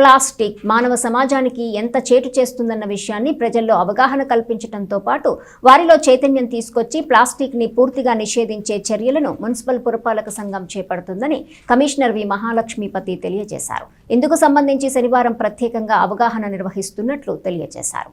Plastic మానవ సమాజానికి ఎంత చేటు చేస్తుందన్న విషయాన్ని ప్రజల్లో అవగాహన కల్పించడంతో పాటు వారిలో చైతన్యం తీసుకొచ్చి ప్లాస్టిక్ని పూర్తిగా నిషేధించే చర్యలను మున్సిపల్ పురపాలక సంఘం చేపడుతుందని కమిషనర్ వి మహాలక్ష్మీపతి తెలియజేశారు. ఇందుకు సంబంధించి శనివారం ప్రత్యేకంగా అవగాహన నిర్వహిస్తున్నట్లు తెలియజేశారు.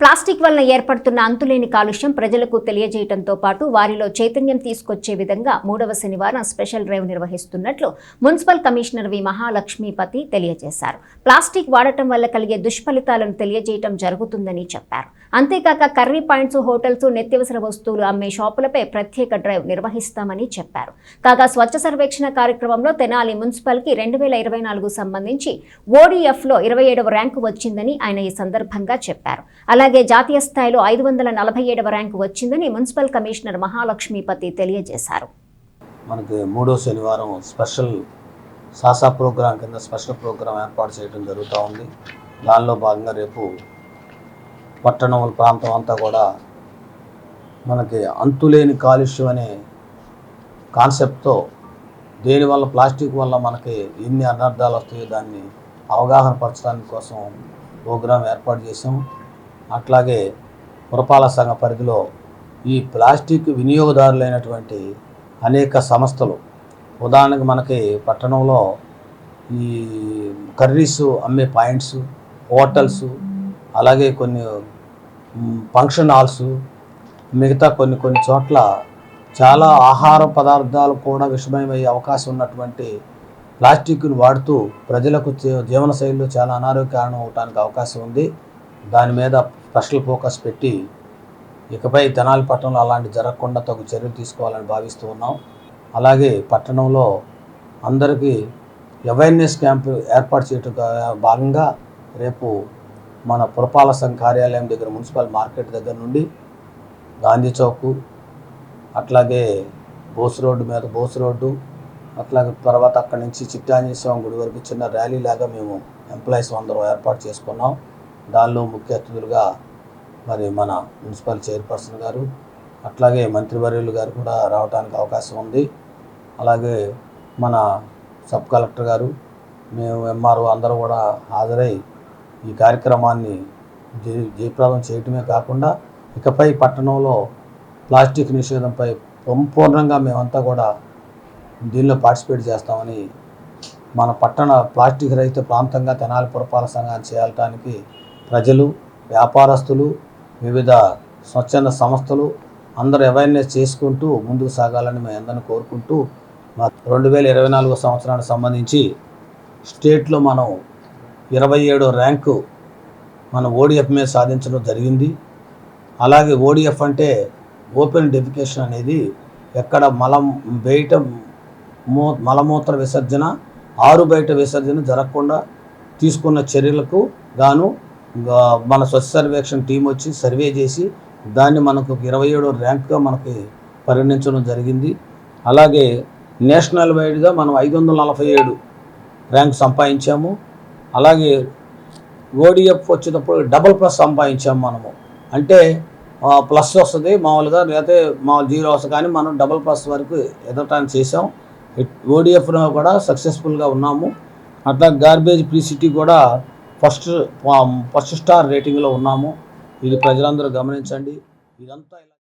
ప్లాస్టిక్ వలన ఏర్పడుతున్న అంతులేని కాలుష్యం ప్రజలకు తెలియజేయడంతో పాటు వారిలో చైతన్యం తీసుకొచ్చే విధంగా మూడవ శనివారం స్పెషల్ డ్రైవ్ నిర్వహిస్తున్నట్లు మున్సిపల్ కమిషనర్ వి మహాలక్ష్మీపతి తెలియజేశారు. ప్లాస్టిక్ వాడటం వల్ల కలిగే దుష్ఫలితాలను తెలియజేయడం జరుగుతుందని చెప్పారు. అంతేకాక కర్రీ పాయింట్స్ హోటల్స్ నిత్యవసర వస్తువులు అమ్మే షాపులపై ప్రత్యేక డ్రైవ్ నిర్వహిస్తామని చెప్పారు. కాగా స్వచ్ఛ సర్వేక్షణ కార్యక్రమంలో తెనాలి మున్సిపల్కి రెండు వేల ఇరవై నాలుగు సంబంధించి ఓడిఎఫ్లో ఇరవై ఏడవ ర్యాంకు వచ్చిందని ఆయన ఈ సందర్భంగా చెప్పారు. అలా అలాగే జాతీయ స్థాయిలో ఐదు వందల నలభై ఏడవ ర్యాంకు వచ్చిందని మున్సిపల్ కమిషనర్ మహాలక్ష్మీపతి తెలియజేశారు. మనకి మూడో శనివారం స్పెషల్ సాసా ప్రోగ్రాం కింద స్పెషల్ ప్రోగ్రాం ఏర్పాటు చేయడం జరుగుతూ ఉంది. దానిలో భాగంగా రేపు పట్టణముల ప్రాంతం అంతా కూడా మనకి అంతులేని కాలుష్యం అనే కాన్సెప్ట్తో దేనివల్ల ప్లాస్టిక్ వల్ల మనకి ఎన్ని అనర్థాలు వస్తాయో దాన్ని అవగాహన పరచడానికి కోసం ప్రోగ్రాం ఏర్పాటు చేసాం అట్లాగే పురపాలక సంఘ పరిధిలో ఈ ప్లాస్టిక్ వినియోగదారులైనటువంటి అనేక సంస్థలు ఉదాహరణకు మనకి పట్టణంలో ఈ కర్రీస్ అమ్మే పాయింట్స్ హోటల్స్ అలాగే కొన్ని ఫంక్షన్ హాల్స్ మిగతా కొన్ని కొన్ని చోట్ల చాలా ఆహార పదార్థాలు కూడా విషమయమయ్యే అవకాశం ఉన్నటువంటి ప్లాస్టిక్ను వాడుతూ ప్రజలకు జీవనశైలిలో చాలా అనారోగ్య కారణం అవడానికి అవకాశం ఉంది. దాని మీద స్పెషల్ ఫోకస్ పెట్టి ఇకపై తెనాలి పట్టణంలో అలాంటి జరగకుండా తగు చర్యలు తీసుకోవాలని భావిస్తూ ఉన్నాం. అలాగే పట్టణంలో అందరికీ అవేర్నెస్ క్యాంపు ఏర్పాటు చేయటం భాగంగా రేపు మన పురపాలక సంఘ కార్యాలయం దగ్గర మున్సిపల్ మార్కెట్ దగ్గర నుండి గాంధీ చౌక్ అట్లాగే బోస్ రోడ్డు మీద బోస్ రోడ్డు అట్లాగే తర్వాత అక్కడి నుంచి చిట్టాంజనేయ స్వామి గుడి వరకు చిన్న ర్యాలీ లాగా మేము ఎంప్లాయీస్ అందరం ఏర్పాటు చేసుకున్నాం. దానిలో ముఖ్య అతిథులుగా మరి మన మున్సిపల్ చైర్పర్సన్ గారు అట్లాగే మంత్రివర్యులు గారు కూడా రావడానికి అవకాశం ఉంది. అలాగే మన సబ్ కలెక్టర్ గారు మేము ఎంఆర్ఓ అందరూ కూడా హాజరై ఈ కార్యక్రమాన్ని జయప్రదం చేయటమే కాకుండా ఇకపై పట్టణంలో ప్లాస్టిక్ నిషేధంపై సంపూర్ణంగా మేమంతా కూడా దీనిలో పార్టిసిపేట్ చేస్తామని మన పట్టణ ప్లాస్టిక్ రహిత ప్రాంతంగా తెనాలి పురపాలక సంఘాన్ని చేయటానికి ప్రజలు వ్యాపారస్తులు వివిధ స్వచ్ఛంద సంస్థలు అందరూ అవేర్నెస్ చేసుకుంటూ ముందుకు సాగాలని మేము అందరిని కోరుకుంటూ మా రెండు వేల ఇరవై నాలుగో సంవత్సరానికి సంబంధించి స్టేట్లో మనం ఇరవై ఏడో ర్యాంకు మన ఓడిఎఫ్ మీద సాధించడం జరిగింది. అలాగే ఓడిఎఫ్ అంటే ఓపెన్ డెఫికేషన్ అనేది ఎక్కడ మలం బయట మూ మలమూత్ర విసర్జన ఆరు బయట విసర్జన జరగకుండా తీసుకున్న చర్యలకు గాను మన స్వచ్ఛ సర్వేక్షణ టీం వచ్చి సర్వే చేసి దాన్ని మనకు ఇరవై ఏడో ర్యాంక్గా మనకి పరిగణించడం జరిగింది. అలాగే నేషనల్ వైడ్గా మనం ఐదు వందల నలభై ఏడు ర్యాంక్ సంపాదించాము. అలాగే ఓడిఎఫ్ వచ్చేటప్పుడు డబుల్ ప్లస్ సంపాదించాము మనము. అంటే ప్లస్ వస్తుంది మామూలుగా లేకపోతే మామూలు జీరో వస్తుంది కానీ మనం డబుల్ ప్లస్ వరకు ఎదగటానికి చేసాం ఓడిఎఫ్లో కూడా సక్సెస్ఫుల్గా ఉన్నాము. అట్లా గార్బేజ్ ఫ్రీ సిటీ కూడా ఫస్ట్ ఫస్ట్ స్టార్ రేటింగ్లో ఉన్నాము. ఇది ప్రజలందరూ గమనించండి. ఇదంతా ఇలా